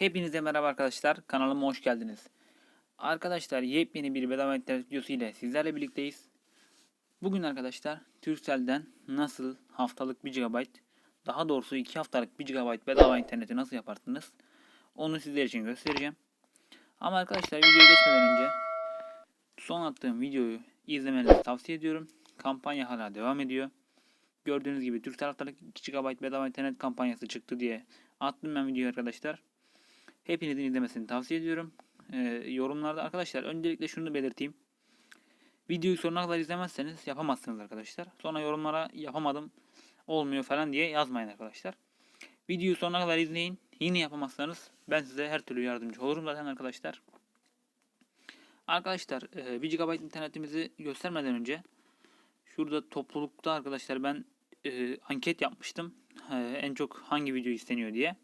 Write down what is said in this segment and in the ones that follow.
Hepinize merhaba arkadaşlar. Kanalıma hoş geldiniz. Arkadaşlar yepyeni bir bedava internet videosu ile sizlerle birlikteyiz. Bugün arkadaşlar Turkcell'den nasıl haftalık 1 GB daha doğrusu 2 haftalık 1 GB bedava interneti nasıl yaparsınız onu sizler için göstereceğim. Ama arkadaşlar videoya geçmeden önce son attığım videoyu izlemenizi tavsiye ediyorum. Kampanya hala devam ediyor. Gördüğünüz gibi Türk haftalık 2 GB bedava internet kampanyası çıktı diye attım ben videoyu arkadaşlar. Hepinizin izlemesini tavsiye ediyorum. Ee, yorumlarda arkadaşlar öncelikle şunu belirteyim. Videoyu sonuna kadar izlemezseniz yapamazsınız arkadaşlar. Sonra yorumlara yapamadım olmuyor falan diye yazmayın arkadaşlar. Videoyu sonuna kadar izleyin. Yine yapamazsanız ben size her türlü yardımcı olurum zaten arkadaşlar. Arkadaşlar e, 1 GB internetimizi göstermeden önce şurada toplulukta arkadaşlar ben e, anket yapmıştım. E, en çok hangi video isteniyor diye.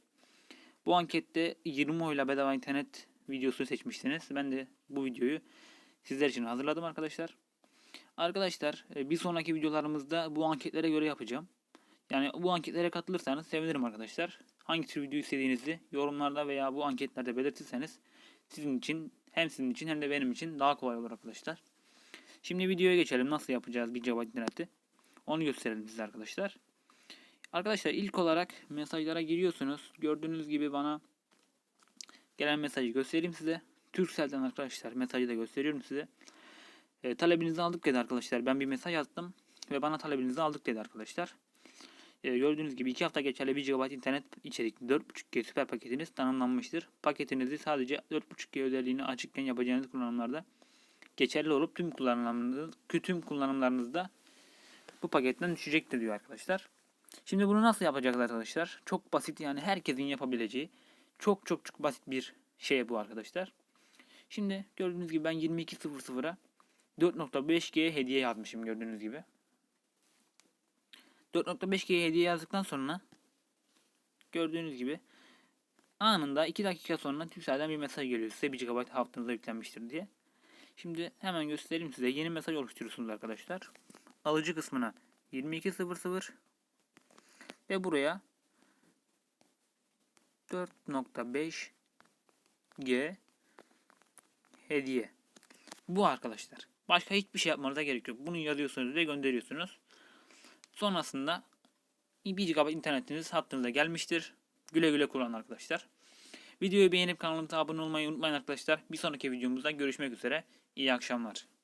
Bu ankette 20 oyla bedava internet videosu seçmiştiniz. Ben de bu videoyu sizler için hazırladım arkadaşlar. Arkadaşlar e, bir sonraki videolarımızda bu anketlere göre yapacağım. Yani bu anketlere katılırsanız sevinirim arkadaşlar. Hangi tür video istediğinizi yorumlarda veya bu anketlerde belirtirseniz sizin için hem sizin için hem de benim için daha kolay olur arkadaşlar. Şimdi videoya geçelim. Nasıl yapacağız 1 GB interneti? Onu gösterelim size arkadaşlar. Arkadaşlar ilk olarak mesajlara giriyorsunuz. Gördüğünüz gibi bana gelen mesajı göstereyim size. Turkcell'den arkadaşlar mesajı da gösteriyorum size. E, talebinizi aldık dedi arkadaşlar. Ben bir mesaj attım ve bana talebinizi aldık dedi arkadaşlar. E, gördüğünüz gibi 2 hafta geçerli 1 GB internet içerikli 4.5G süper paketiniz tanımlanmıştır. Paketinizi sadece 4.5G özelliğini açıkken yapacağınız kullanımlarda geçerli olup tüm kullanımlarınızda, tüm kullanımlarınızda bu paketten düşecektir diyor arkadaşlar. Şimdi bunu nasıl yapacağız arkadaşlar? Çok basit yani herkesin yapabileceği çok çok çok basit bir şey bu arkadaşlar. Şimdi gördüğünüz gibi ben 22.00'a 4.5G hediye yazmışım gördüğünüz gibi. 4.5G hediye yazdıktan sonra gördüğünüz gibi anında 2 dakika sonra Turkcell'den bir mesaj geliyor size 1 GB haftanıza yüklenmiştir diye. Şimdi hemen göstereyim size. Yeni mesaj oluşturuyorsunuz arkadaşlar. Alıcı kısmına 22.00 ve buraya 4.5 G hediye. Bu arkadaşlar. Başka hiçbir şey yapmanıza gerek yok. Bunu yazıyorsunuz ve gönderiyorsunuz. Sonrasında 1 GB internetiniz hattınıza gelmiştir. Güle güle kullanın arkadaşlar. Videoyu beğenip kanalımıza abone olmayı unutmayın arkadaşlar. Bir sonraki videomuzda görüşmek üzere. İyi akşamlar.